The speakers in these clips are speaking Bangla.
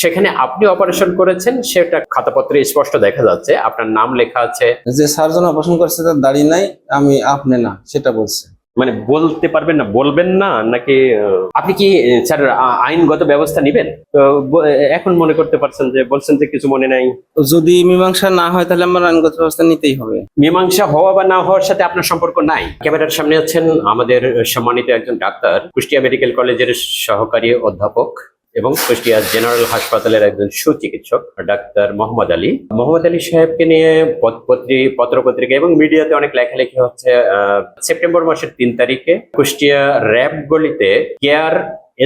সেখানে আপনি অপারেশন করেছেন সেটা খাতাপত্রে স্পষ্ট দেখা যাচ্ছে। আপনার নাম লেখা আছে। যে সার্জন অপারেশন করছে তার দাড়ি নাই আমি আপনি না সেটা বলছে। মানে বলতে পারবেন না বলবেন না নাকি আপনি কি স্যার আইনগত ব্যবস্থা নেবেন? এখন মনে করতে পারছেন যে বলছেন যে কিছু মনে নাই। যদি মীমাংসা না হয় তাহলে আমার আইনগত ব্যবস্থা নিতেই হবে। মীমাংসা হওয়া বা না হওয়ার সাথে আপনার সম্পর্ক নাই। ক্যামেরার সামনে আছেন আমাদের সম্মানিত একজন ডাক্তার কুষ্টিয়া মেডিকেল কলেজের সহকারী অধ্যাপক। এবং কুষ্টিয়া জেনারেল হাসপাতালের একজন সুচিকিৎসক, ডাক্তার মোহাম্মদ আলী। মোহাম্মদ আলী সাহেবকে নিয়ে পত- পত্রি- পত্রপত্রিকা এবং মিডিয়াতে অনেক লেখালেখি হচ্ছে সেপ্টেম্বর মাসের তিন তারিখে কুষ্টিয়া র্যাব গলিতে কেয়ার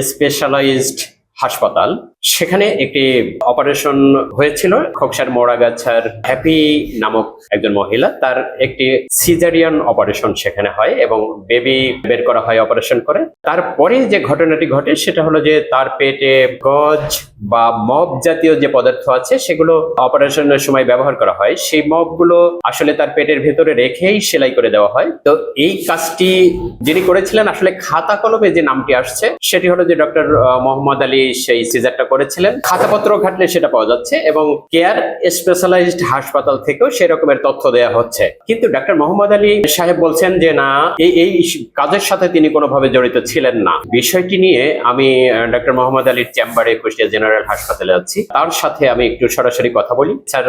স্পেশালাইজড হাসপাতাল সেখানে একটি অপারেশন হয়েছিল, খোকসার মোড়াগাছার হ্যাপি নামক একজন মহিলা। তার একটি সিজারিয়ান অপারেশন সেখানে হয় এবং বেবি বের করা হয় অপারেশন করে। তারপরে যে ঘটনাটি ঘটে, সেটা হলো যে তার পেটে গজ বা মব জাতীয় যে পদার্থ আছে, সেগুলো অপারেশনের সময় ব্যবহার করা হয়। সেই মবগুলো আসলে তার পেটের ভেতরে রেখেই সেলাই করে দেওয়া হয়। তো এই কাজটি যিনি করেছিলেন, আসলে খাতা কলমে যে নামটি আসছে, সেটি হলো যে ডক্টর মোহাম্মদ আলী সেই সিজারটা করেছিলেন। খাতাপত্র ঘাটলে সেটা পাওয়া যাচ্ছে এবং কেয়ার স্পেশালাইজড হাসপাতাল থেকেও সেরকমের তথ্য দেয়া হচ্ছে। কিন্তু ডাক্তার মোহাম্মদ আলী সাহেব বলছেন যে, না এই এই কাজের সাথে তিনি কোনোভাবে জড়িত ছিলেন না। বিষয়টি নিয়ে আমি ডাক্তার মোহাম্মদ আলীর চেম্বারে কুষ্টিয়া জেনারেল হাসপাতালে আছি। তার সাথে আমি একটু সরাসরি কথা বলি। স্যার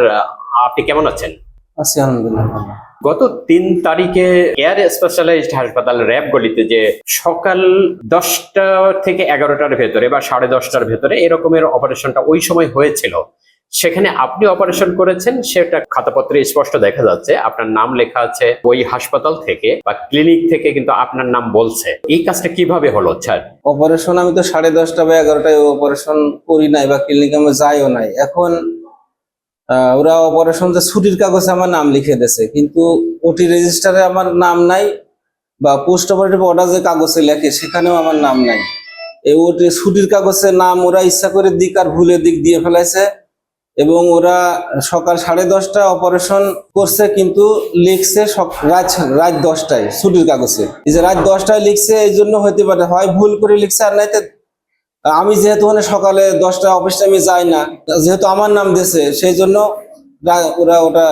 আপনি কেমন আছেন? আছি আলহামদুলিল্লাহ ভালো। গত তিন তারিখে এয়ার স্পেশালাইজড হাসপাতাল র্যাব গলিতে যে সকাল দশটা থেকে এগারোটার ভেতরে বা সাড়ে দশটার ভেতরে এরকমের অপারেশনটা ওই সময় হয়েছিল সেখানে আপনি অপারেশন করেছেন সেটা খাতাপত্রে স্পষ্ট দেখা যাচ্ছে আপনার নাম লেখা আছে ওই হাসপাতাল থেকে বা ক্লিনিক থেকে কিন্তু আপনার নাম বলছে। এই কাজটা কীভাবে হলো স্যার? অপারেশন আমি তো সাড়ে দশটা বা এগারোটায় অপারেশন করি নাই বা ক্লিনিকে আমি যাইও নাই। এখন ওরা অপারেশন যে ছুটির কাগজে আমার নাম লিখে দিয়েছে। কিন্তু ওটি রেজিস্টারে আমার নাম নাই বা পোস্ট অপারেটিভ অর্ডার যে কাগজে লেখে, সেখানেও আমার নাম নাই। এই ওটি ছুটির কাগজে নাম ওরা ইচ্ছা করে দিক আর ভুলে দিক দিয়ে ফেলাইছে এবং ওরা সকাল সাড়ে দশটা অপারেশন করছে, কিন্তু লিখছে রাত রাত দশটায় ছুটির কাগজে। এই যে রাত দশটায় লিখছে এই জন্য হতে পারে, হয় ভুল করে লিখছে আর নাইতে আমি যেহেতু মানে সকালে দশটা অফিস টাইমে যাই না, যেহেতু আমার নাম দিয়েছে, সেই জন্য ওরা ওটা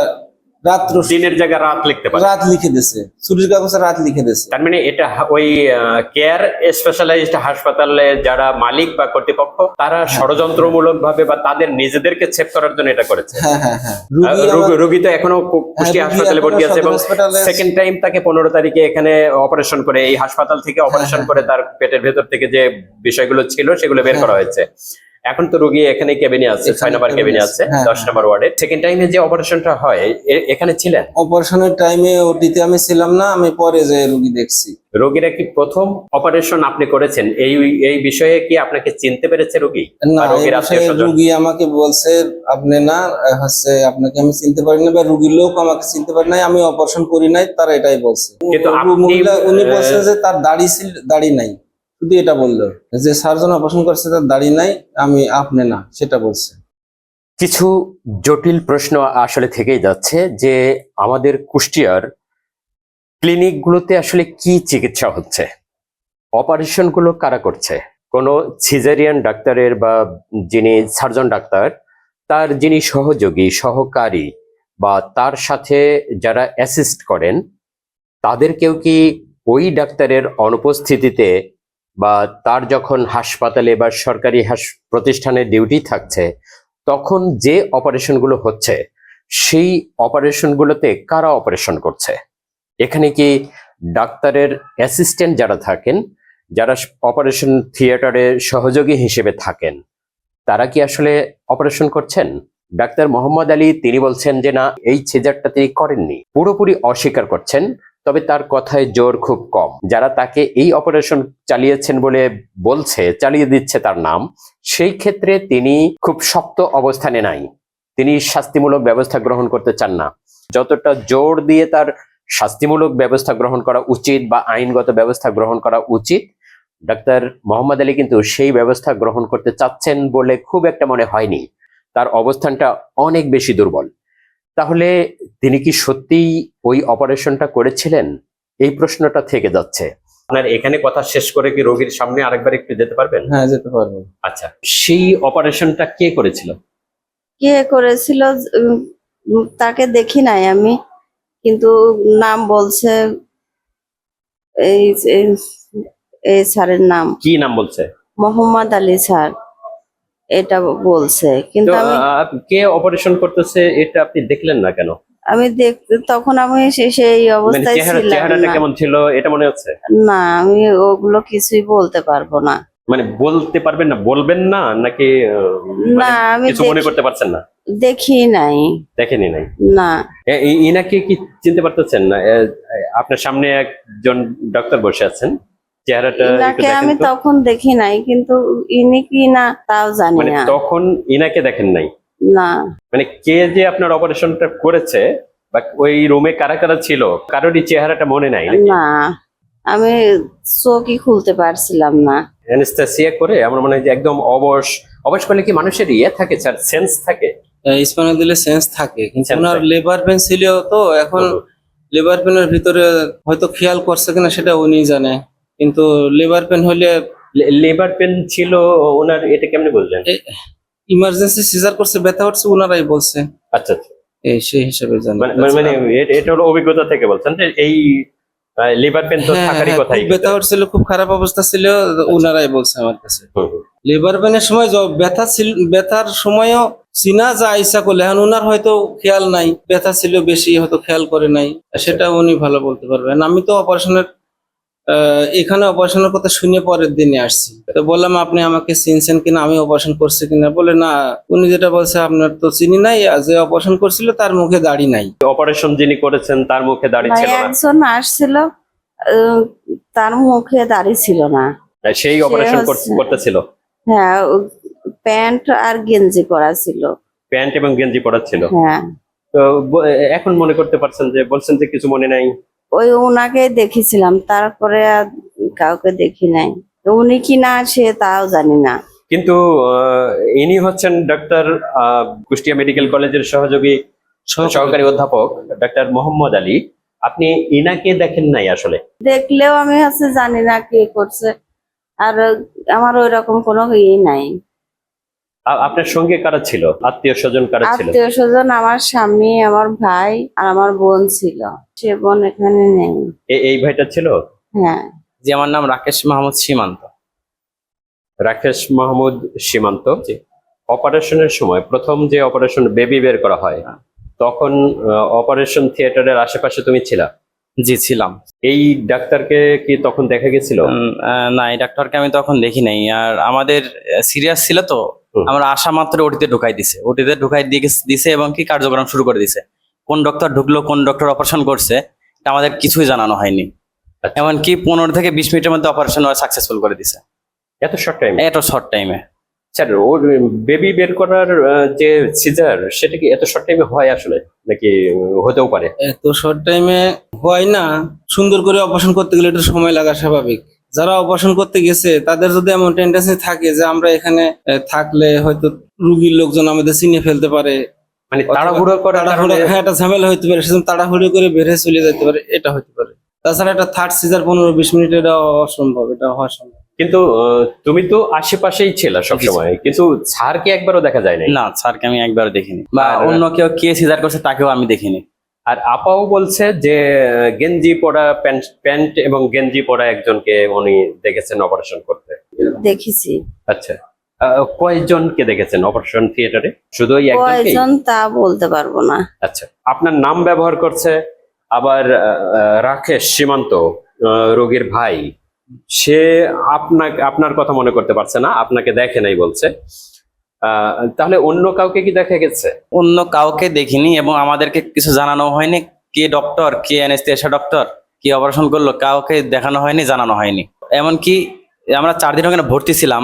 রাত্র দিনের জায়গায় রাত লিখতে পারে। রাত লিখে দিয়েছে ছুটির কাগজে রাত লিখে দিয়েছে তার মানে এটা ওই কেয়ার স্পেশালাইজড হাসপাতালে যারা মালিক বা কর্তৃপক্ষ তারা ষড়যন্ত্রমূলক ভাবে বা তাদের নিজেদেরকে সেভ করার জন্য এটা করেছে। হ্যাঁ হ্যাঁ হ্যাঁ। রুগী তো এখনও কু- কুষ্টিয়া রোগী হাসপাতালে ভর্তি আছে এবং সেকেন্ড টাইম তাকে পনেরো তারিখে এখানে অপারেশন করে এই হাসপাতাল থেকে অপারেশন হ্যাঁ, করে তার পেটের ভেতর থেকে যে বিষয়গুলো ছিল সেগুলো বের করা হয়েছে। এখন তো রোগী এখানে কেবিনে আছে ছয় নম্বর কেবিনে আছে, হ্যাঁ, দশ নম্বর ওয়ার্ডে সেকেন্ড টাইমে যে অপারেশনটা হয় এখানে ছিলেন? অপারেশনের টাইমে ওটিতে আমি ছিলাম না আমি পরে যে রুগী দেখছি। রোগীরা কি প্রথম অপারেশন আপনি করেছেন? এই এই বিষয়ে কি আপনাকে চিনতে পেরেছে রোগী? না? রুগী আমাকে বলছে আপনি না হচ্ছে আপনাকে আমি চিনতে পারি না বা রুগীর লোক আমাকে চিনতে পারি নাই আমি অপারেশন করি নাই তারা এটাই বলছে। কিন্তু উনি বলছে যে তার দাড়ি ছিল দাড়ি নাই। শুধু এটা বলল, যে সার্জন অপারেশন করছে, তার দাড়ি নাই, আমি আপনি না, সেটা বলছে। কিছু জটিল প্রশ্ন আসলে থেকেই যাচ্ছে যে আমাদের কুষ্টিয়ার ক্লিনিকগুলোতে আসলে কি চিকিৎসা হচ্ছে? অপারেশনগুলো কারা করছে? কোনো সিজারিয়ান ডাক্তারের বা যিনি সার্জন ডাক্তার, তার যিনি সহযোগী, সহকারী, বা তার সাথে যারা অ্যাসিস্ট করেন, তাদেরকেও কি ওই ডাক্তারের অনুপস্থিতিতে বা তার যখন হাসপাতালে বা সরকারি প্রতিষ্ঠানে ডিউটি থাকছে, তখন যে অপারেশনগুলো হচ্ছে, সেই অপারেশনগুলোতে কারা অপারেশন করছে? এখানে কি ডাক্তারের অ্যাসিস্ট্যান্ট যারা থাকেন, যারা অপারেশন থিয়েটারে সহযোগী হিসেবে থাকেন, তারা কি আসলে অপারেশন করছেন? ডাক্তার মোহাম্মদ আলী, তিনি বলছেন যে না, এই ছেজারটা তিনি করেননি। পুরোপুরি অস্বীকার করছেন তবে তার কথায় জোর খুব কম। যারা তাকে এই অপারেশন চালিয়েছেন বলে বলছে, চালিয়ে দিচ্ছে তার নাম, সেই ক্ষেত্রে তিনি খুব শক্ত অবস্থানে নাই। তিনি শাস্তিমূলক ব্যবস্থা গ্রহণ করতে চান না। যতটা জোর দিয়ে তার শাস্তিমূলক ব্যবস্থা গ্রহণ করা উচিত বা আইনগত ব্যবস্থা গ্রহণ করা উচিত, ডাক্তার মোহাম্মদ আলী কিন্তু সেই ব্যবস্থা গ্রহণ করতে চাচ্ছেন বলে খুব একটা মনে হয়নি। তার অবস্থানটা অনেক বেশি দুর্বল। তাহলে তিনি কি সত্যিই ওই অপারেশনটা করেছিলেন? এই প্রশ্নটা থেকে যাচ্ছে। আপনার এখানে কথা শেষ করে কি রোগীর সামনে আরেকবার একটু যেতে পারবেন? হ্যাঁ যেতে পারব। আচ্ছা সেই অপারেশনটা কে করেছিল? কে করেছিল? তাকে দেখি নাই আমি কিন্তু নাম বলছে এই এই- এই স্যারের নাম। কি নাম বলছে? মোহাম্মদ আলী স্যার। এটা বলছে। কিন্তু আমি কে অপারেশন করতেছে এটা আপনি দেখলেন না কেন? আমি দেখতে তখন আমি সেই মানে অবস্থায় ছিলাম চেহারাটা কেমন ছিল এটা মনে হচ্ছে? না আমি ওগুলো কিছুই বলতে পারব না। মানে বলতে পারবেন না বলবেন না নাকি না মানে আমি কিছু মনে করতে পারছেন না? দেখি নাই। দেখেনি নাই? না। ইনাকে কি চিনতে পারতেছেন না? আপনার সামনে একজন ডাক্তার বসে আছেন। চেহারাটা ইনাকে আমি তখন দেখি নাই কিন্তু ইনি কি না তাও জানি মানে না। তখন ইনাকে দেখেন নাই? না। মানে কে যে আপনার অপারেশনটা করেছে বা ওই রুমে কারা কারা ছিল কারোরই চেহারাটা মনে নাই না আমি চোখই খুলতে পারছিলাম না। অ্যানেস্থেসিয়া করে আমার মনে হয় যে একদম অবশ অবশ করলে কি মানুষের ইয়ে থাকে স্যার? সেন্স থাকে? স্পাইনাল দিলে সেন্স থাকে কিন্তু ওনার থাকে। লেবার পেন ছিল তো এখন লেবার পেনের ভিতরে হয়তো খেয়াল করছে কিনা সেটা উনি জানে। কিন্তু লেবার পেন হলে লেবার পেন ছিল ওনার এটা কেমনে বললেন? ইমার্জেন্সি সিজার করছে ব্যথা হচ্ছে ওনারাই বলছে। আচ্ছা আচ্ছা। এই সেই হিসেবে জানি মানে মানে- মানে এটা হলো অভিজ্ঞতা থেকে বলছেন যে এই লিভার পেন তো হ্যাঁ, থাকারই হ্যাঁ, কথাই। ব্যথা হচ্ছিল খুব খারাপ অবস্থা ছিল ওনারাই বলছে আমার কাছে। লিভার পেনের সময় ব্যথা ছিল ব্যথার সময়ও চিনা যা ইচ্ছা করলে এখন ওনার হয়তো খেয়াল নাই ব্যথা ছিল বেশি হয়তো খেয়াল করে নাই সেটা উনি ভালো বলতে পারবেন। আমি তো অপারেশনের এখানে অপারেশনের কথা শুনে পরের দিনে আসছি। তো বললাম আপনি আমাকে চিনছেন কিনা? আমি অপারেশন করছি কিনা? বলে না উনি যেটা বলছে আপনার তো চিনি নাই আর যে অপারেশন করছিল তার মুখে দাড়ি নাই। অপারেশন যিনি করেছেন তার মুখে দাড়ি ছিল না। একজন আসছিল তার মুখে দাড়ি ছিল না। সেই অপারেশন করতেছিল? হ্যাঁ প্যান্ট আর গেঞ্জি পরা ছিল। প্যান্ট এবং গেঞ্জি পরা ছিল? হ্যাঁ। তো এখন মনে করতে পারছেন যে বলছেন যে কিছু মনে নাই? ওই ওনাকে দেখেছিলাম তারপরে আর কাউকে দেখি নাই। তো উনি কি না সে তাও জানি না। কিন্তু ইনি হচ্ছেন ডক্টর কুষ্টিয়া মেডিকেল কলেজের সহযোগী সহকারী অধ্যাপক ডক্টর মোহাম্মদ আলী। আপনি ইনাকে দেখেন নাই আসলে? দেখলেও আমি হচ্ছে জানি না কে করছে। আর আমার ওই রকম কোনো ইয়ে নাই। আপনার সঙ্গে কারা ছিল? আত্মীয় স্বজন কারা ছিল? আত্মীয় স্বজন আমার স্বামী আমার ভাই আর আমার বোন ছিল। সে বোন এখানে নেই। এই ভাইটা ছিল? হ্যাঁ। জি আমার নাম রাকেশ মাহমুদ সীমান্ত। রাকেশ মাহমুদ সীমান্ত? অপারেশনের সময় প্রথম যে অপারেশন বেবি বের করা হয় তখন অপারেশন থিয়েটারের আশেপাশে তুমি ছিলা? জি ছিলাম। এই ডাক্তারকে কি তখন দেখা গেছিল? আহ, না এই ডাক্তারকে আমি তখন দেখি নাই আর আমাদের সিরিয়াস ছিল তো। আমরা আসা মাত্র ওটিতে ঢুকাই দিছে। ওটিতে ঢুকাই দিয়ে দিছে এবং কি কার্যক্রম শুরু করে দিছে। কোন ডক্টর ঢুকলো কোন ডক্টর অপারেশন করছে এটা আমাদের কিছুই জানানো হয়নি। আচ্ছা। এমনকি পনেরো থেকে বিশ মিনিটের মধ্যে অপারেশন সাকসেসফুল করে দিছে। এত শর্ট টাইম এত শর্ট টাইমে স্যার ওর বেবি বের করার যে সিজার সেটা কি এত শর্ট টাইমে হয় আসলে? নাকি হতেও পারে? এত শর্ট টাইমে হয় না। সুন্দর করে অপারেশন করতে গেলে একটু সময় লাগা স্বাভাবিক। যারা অপারেশন করতে গেছে তাদের যদি এমন টেন্ডেন্সি থাকে যে আমরা এখানে থাকলে হয়তো রুগীর লোকজন আমাদের চিনে ফেলতে পারে। মানে তাড়াহুড়ো করার তাড়াহুড়ো হ্যাঁ একটা ঝামেলা হইতে পারে সেজন্য তাড়াহুড়ো করে চলে যেতে পারে এটা হতে পারে। তাছাড়া একটা থার্ড সিজার পনেরো বিশ মিনিট এটা অসম্ভব এটা হওয়া সম্ভব। কিন্তু তুমি তো আশেপাশেই ছিল সবসময় কিন্তু স্যারকে একবারও দেখা যায় না স্যারকে আমি একবারও দেখিনি। বা অন্য কেউ কে সিজার করছে তাকেও আমি দেখিনি। আর আপাও বলছে যে গেঞ্জি পরা প্যান্ট প্যান্ট এবং গেঞ্জি পরা একজনকে উনি দেখেছেন অপারেশন করতে। দেখেছি। আচ্ছা। আহ, কয়জনকে দেখেছেন অপারেশন থিয়েটারে? শুধু কয়জন তা বলতে পারব না। আচ্ছা। আপনার নাম ব্যবহার করছে আবার রাকেশ সীমান্ত রোগীর ভাই। সে আপনাকে আপনার কথা মনে করতে পারছে না আপনাকে দেখে নাই বলছে। তাহলে অন্য কাউকে কি দেখা গেছে? অন্য কাউকে দেখিনি এবং আমাদেরকে কিছু জানানো হয়নি। কে ডক্টর কে অ্যানেস্থেশিয়া ডক্টর কি অপারেশন করল? কাউকে দেখানো হয়নি জানানো হয়নি। এমনকি আমরা চার দিন ওখানে ভর্তি ছিলাম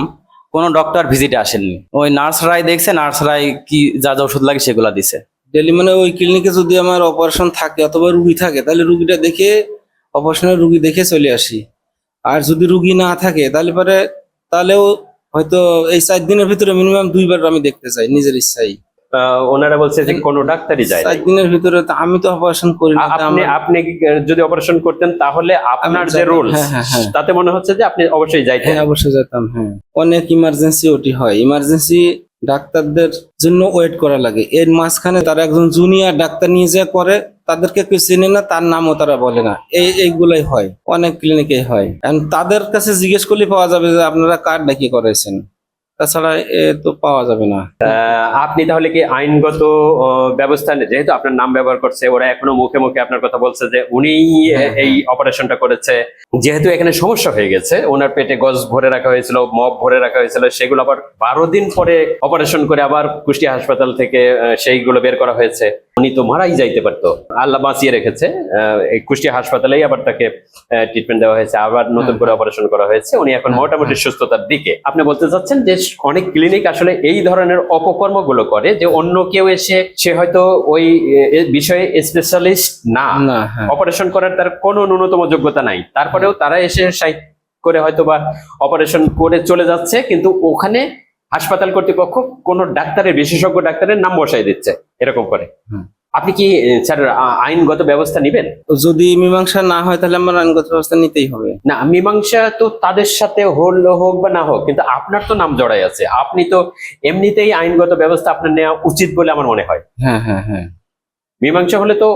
কোনো ডক্টর ভিজিটে আসেননি। ওই নার্সরাই দেখছে নার্সরাই কি যা যা ওষুধ লাগে সেগুলো দিছে। ডেলি মানে ওই ক্লিনিকে যদি আমার অপারেশন থাকে অথবা রুগী থাকে তাহলে রুগীটা দেখে অপারেশনের রুগী দেখে চলে আসি। আর যদি রুগী না থাকে তাহলে পরে তাহলেও হয়তো এই চার দিনের ভিতরে মিনিমাম দুইবার আমি দেখতে চাই নিজের ইচ্ছাই। ওনারা বলছে যে কোনো ডাক্তারই যায় চার দিনের ভিতরে তো আমি তো অপারেশন করি আপনি আপনি যদি অপারেশন করতেন তাহলে আপনার যে রুলস হ্যাঁ, হ্যাঁ, হ্যাঁ। তাতে মনে হচ্ছে যে আপনি অবশ্যই যাইতেন। অবশ্যই যেতাম হ্যাঁ। অনেক ইমার্জেন্সি ওটি হয়। ইমার্জেন্সি ডাক্তারদের জন্য ওয়েট করা লাগে। এর মাঝখানে তারা একজন জুনিয়র ডাক্তার নিয়ে যা করে তাদেরকে কেউ চেনে না তার নামও তারা বলে না। এই এইগুলাই হয়। অনেক ক্লিনিকে হয়। এখন তাদের কাছে জিজ্ঞেস করলে পাওয়া যাবে যে আপনারা কার নাকি করেছেন। তাছাড়া এ তো পাওয়া যাবে না। আপনি তাহলে কি আইনগত ব্যবস্থা যেহেতু আপনার নাম ব্যবহার করছে ওরা এখনও মুখে মুখে আপনার কথা বলছে যে উনি হ্যাঁ, এই অপারেশনটা করেছে। যেহেতু এখানে সমস্যা হয়ে গেছে ওনার পেটে গজ ভরে রাখা হয়েছিল মব ভরে রাখা হয়েছিল সেগুলো আবার বারো দিন পরে অপারেশন করে আবার কুষ্টিয়া হাসপাতাল থেকে সেইগুলো বের করা হয়েছে। উনি তো মারাই যাইতে পারতো। আল্লাহ বাঁচিয়ে রেখেছে। এই কুষ্টিয়া হাসপাতালেই আবার তাকে ট্রিটমেন্ট দেওয়া হয়েছে। আবার নতুন করে অপারেশন করা হয়েছে। উনি এখন মোটামুটি সুস্থতার দিকে। আপনি বলতে চাচ্ছেন যে অনেক ক্লিনিক আসলে এই ধরনের অপকর্মগুলো করে যে অন্য কেউ এসে সে হয়তো ওই বিষয়ে স্পেশালিস্ট না। না হ্যাঁ। অপারেশন করার তার কোনো ন্যূনতম যোগ্যতা নাই। তারপরেও তারা এসে করে হয়তো বা অপারেশন করে চলে যাচ্ছে। কিন্তু ওখানে হাসপাতাল কর্তৃপক্ষ কোনো ডাক্তারের বিশেষজ্ঞ ডাক্তারের নাম বসাই দিচ্ছে এরকম করে। আপনি কি স্যার আইনগত ব্যবস্থা নেবেন? যদি মীমাংসা না হয় তাহলে আমার আইনগত ব্যবস্থা নিতেই হবে। না মীমাংসা তো তাদের সাথে হল হোক বা না হোক কিন্তু আপনার তো নাম জড়াই আছে। আপনি তো এমনিতেই আইনগত ব্যবস্থা আপনার নেওয়া উচিত বলে আমার মনে হয়। হ্যাঁ হ্যাঁ হ্যাঁ। মীমাংসা হলে তো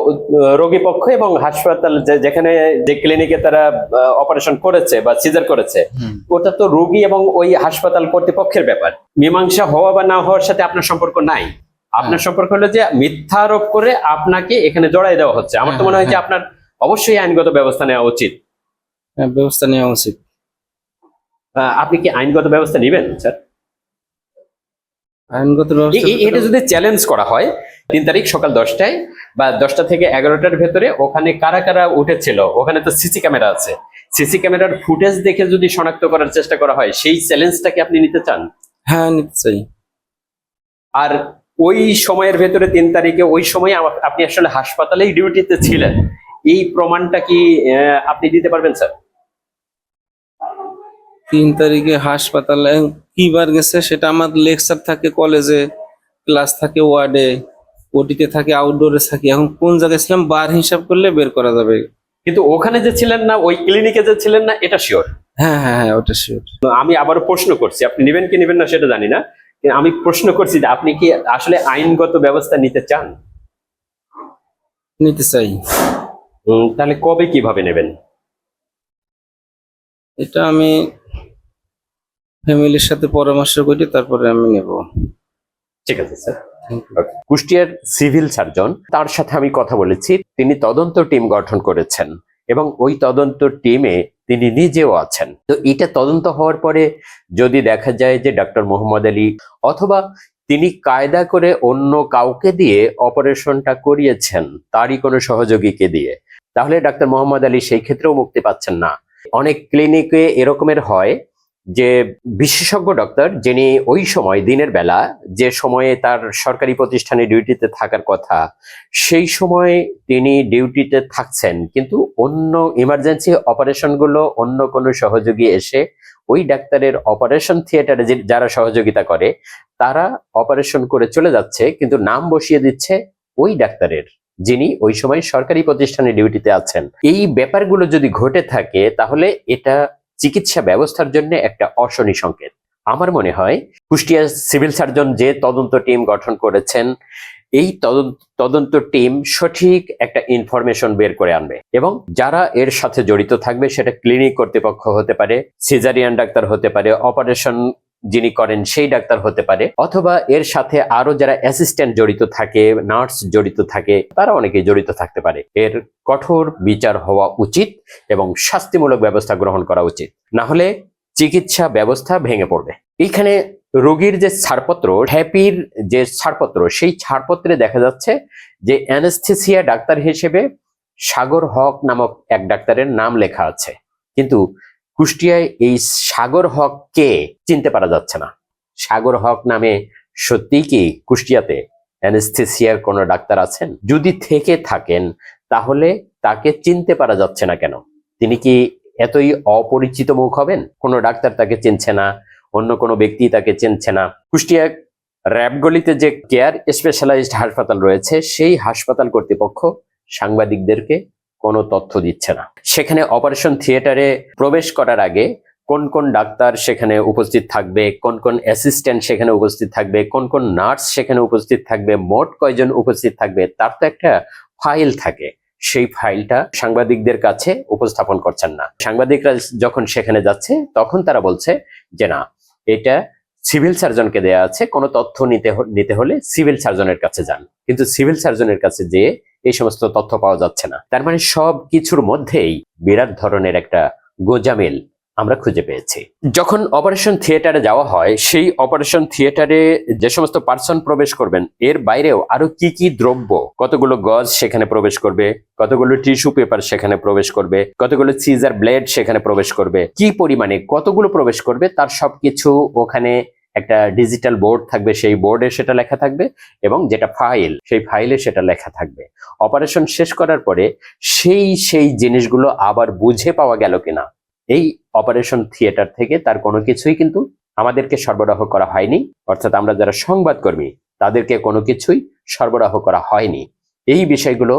রোগী পক্ষ এবং হাসপাতাল যেখানে যে ক্লিনিকে তারা অপারেশন করেছে বা সিজার করেছে ওটা তো রোগী এবং ওই হাসপাতাল কর্তৃপক্ষের ব্যাপার। মীমাংসা হওয়া বা না হওয়ার সাথে আপনার সম্পর্ক নাই। আপনার সম্পর্ক হলো যে মিথ্যা আরোপ করে আপনাকে এখানে জড়াই দেওয়া হচ্ছে। আমার তো মনে হয় যে আপনার অবশ্যই আইনগত ব্যবস্থা নেওয়া উচিত। হ্যাঁ ব্যবস্থা নেওয়া উচিত। আপনি কি আইনগত ব্যবস্থা নেবেন স্যার? আইনগত এটা যদি চ্যালেঞ্জ করা হয় তিন তারিখ সকাল দশটায় বা দশটা থেকে এগারোটার ভেতরে ওখানে কারা কারা উঠেছিল? ওখানে তো সিসি ক্যামেরা আছে। সিসি ক্যামেরার ফুটেজ দেখে যদি শনাক্ত করার চেষ্টা করা হয় সেই চ্যালেঞ্জটা কি আপনি নিতে চান? হ্যাঁ নিতে চাই। আর ওই সময়ের ভেতরে তিন তারিখে ওই সময় আপনি আসলে হাসপাতালেই ডিউটিতে ছিলেন। এই প্রমাণটা কি আপনি দিতে পারবেন স্যার? তিন তারিখে হাসপাতালে কি বার গেছে সেটা আমার লেকচার থাকে কলেজে ক্লাস থাকে ওয়ার্ডে ওটিতে থাকে আউটডোরে থাকি। এখন কোন জায়গায় ছিলাম বার হিসাব করলে বের করা যাবে। কিন্তু ওখানে যে ছিলেন না ওই ক্লিনিকে যে ছিলেন না এটা শিওর হ্যাঁ হ্যাঁ হ্যাঁ ওটা শিওর আমি আবার প্রশ্ন করছি আপনি নেবেন কি নেবেন না সেটা জানি না আমি প্রশ্ন করছি যে আপনি কি আসলে আইনগত ব্যবস্থা নিতে চান? নিতে চাই। তাহলে কবে কীভাবে নেবেন? এটা আমি ফ্যামিলির সাথে পরামর্শ করি তারপরে আমি নেব। ঠিক আছে, স্যার। কুষ্টিয়ার সিভিল সার্জন, তার সাথে আমি কথা বলেছি। তিনি তদন্ত টিম গঠন করেছেন এবং ওই তদন্ত টিমে তিনি নিজেও আছেন। তো এটা তদন্ত হওয়ার পরে যদি দেখা যায় যে ডক্টর মোহাম্মদ আলী অথবা তিনি কায়দা করে অন্য কাউকে দিয়ে অপারেশনটা করিয়েছেন, তারই কোনো সহযোগীকে দিয়ে, তাহলে ডাক্তার মোহাম্মদ আলী সেই ক্ষেত্রেও মুক্তি পাচ্ছেন না। অনেক ক্লিনিকে এরকমের হয় যে বিশেষজ্ঞ ডক্টর যিনি ওই সময়, দিনের বেলা, যে সময়ে তার সরকারি প্রতিষ্ঠানে ডিউটিতে থাকার কথা, সেই সময় তিনি ডিউটিতে থাকছেন। কিন্তু অন্য ইমার্জেন্সি অপারেশনগুলো, অন্য কোনো সহযোগী এসে ওই ডাক্তারের অপারেশন থিয়েটারে যারা সহযোগিতা করে, তারা অপারেশন করে চলে যাচ্ছে, কিন্তু নাম বসিয়ে দিচ্ছে ওই ডাক্তারের, যিনি ওই সময় সরকারি প্রতিষ্ঠানে ডিউটিতে আছেন। এই ব্যাপারগুলো যদি ঘটে থাকে, তাহলে এটা চিকিৎসা ব্যবস্থার জন্য একটা অশনি সংকেত। আমার মনে হয়, কুষ্টিয়া সিভিল সার্জন যে তদন্ত টিম গঠন করেছেন, এই তদন্ত তদন্ত টিম সঠিক একটা ইনফরমেশন বের করে আনবে এবং যারা এর সাথে জড়িত থাকবে, সেটা ক্লিনিক কর্তৃপক্ষ হতে পারে, সিজারিয়ান ডাক্তার হতে পারে, অপারেশন যিনি করেন, সেই ডাক্তার হতে পারে। অথবা এর সাথে আরও যারা অ্যাসিস্ট্যান্ট জড়িত থাকে নার্স জড়িত থাকে, তারা অনেকে জড়িত থাকতে পারে। এর কঠোর বিচার হওয়া উচিত এবং শাস্তিমূলক ব্যবস্থা গ্রহণ করা উচিত। না হলে চিকিৎসা ব্যবস্থা ভেঙে পড়বে। এইখানে রোগীর যে ছাড়পত্র হ্যাপির যে ছাড়পত্র, সেই ছাড়পত্রে দেখা যাচ্ছে যে অ্যানেস্থেসিয়া ডাক্তার হিসেবে সাগর হক নামক এক ডাক্তারের নাম লেখা আছে। কিন্তু কুষ্টিয়ায় এই সাগর হক কে চিনতে পারা যাচ্ছে না? সাগর হক নামে সত্যি কি কুষ্টিয়াতে অ্যানেস্থেসিয়ার কোনো ডাক্তার আছেন? যদি থেকে থাকেন, তাহলে তাকে চিনতে পারা যাচ্ছে না কেন? তিনি কি এতই অপরিচিত মুখ হবেন? কোনো ডাক্তার তাকে চিনছে না, অন্য কোনো ব্যক্তি তাকে চিনছে না। কুষ্টিয়া র্যাবগলিতে যে কেয়ার স্পেশালাইজড হাসপাতাল রয়েছে, সেই হাসপাতাল কর্তৃপক্ষ সাংবাদিকদেরকে কোনো তথ্য দিচ্ছে না। সেখানে অপারেশন থিয়েটারে প্রবেশ করার আগে কোন কোন ডাক্তার সেখানে উপস্থিত থাকবে, কোন কোন অ্যাসিস্ট্যান্ট সেখানে উপস্থিত থাকবে, কোন কোন নার্স সেখানে উপস্থিত থাকবে, মোট কয়জন উপস্থিত থাকবে, তার তো একটা ফাইল থাকে। সেই ফাইলটা সাংবাদিকদের কাছে উপস্থাপন করছেন না। সাংবাদিকরা যখন সেখানে যাচ্ছে, তখন তারা বলছে যে, না, এটা সিভিল সার্জনকে দেয়া আছে। কোনো তথ্য নিতে নিতে হলে সিভিল সার্জনের কাছে যান। কিন্তু সিভিল সার্জনের কাছে যেয়ে এই সমস্ত তথ্য পাওয়া যাচ্ছে না। তার মানে সব কিছুর মধ্যেই বিরাট ধরনের একটা গোজামিল আমরা খুঁজে পেয়েছি। যখন অপারেশন থিয়েটারে যাওয়া হয়, সেই অপারেশন থিয়েটারে যে সমস্ত পার্সন প্রবেশ করবেন, এর বাইরেও আরও কি কি দ্রব্য, কতগুলো গজ সেখানে প্রবেশ করবে, কতগুলো টিস্যু পেপার সেখানে প্রবেশ করবে, কতগুলো সিজার ব্লেড সেখানে প্রবেশ করবে, কি পরিমাণে কতগুলো প্রবেশ করবে, তার সবকিছু ওখানে একটা ডিজিটাল বোর্ড থাকবে, সেই বোর্ডে সেটা লেখা থাকবে এবং যেটা ফাইল সেই ফাইলে সেটা লেখা থাকবে। অপারেশন শেষ করার পরে সেই সেই জিনিসগুলো আবার বুঝে পাওয়া গেল কিনা, এই অপারেশন থিয়েটার থেকে তার কোনো কিছুই কিন্তু আমাদেরকে সরবরাহ করা হয়নি, অর্থাৎ আমরা যারা সংবাদকর্মী, তাদেরকে কোনো কিছুই সরবরাহ করা হয়নি। এই বিষয়গুলো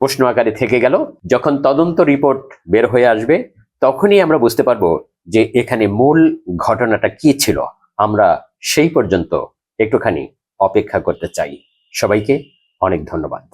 প্রশ্ন আকারে থেকে গেল, যখন তদন্ত রিপোর্ট বের হয়ে আসবে, তখনই আমরা বুঝতে পারব যে এখানে মূল ঘটনাটা কি ছিল। আমরা সেই পর্যন্ত একটুখানি অপেক্ষা করতে চাই। সবাইকে অনেক ধন্যবাদ।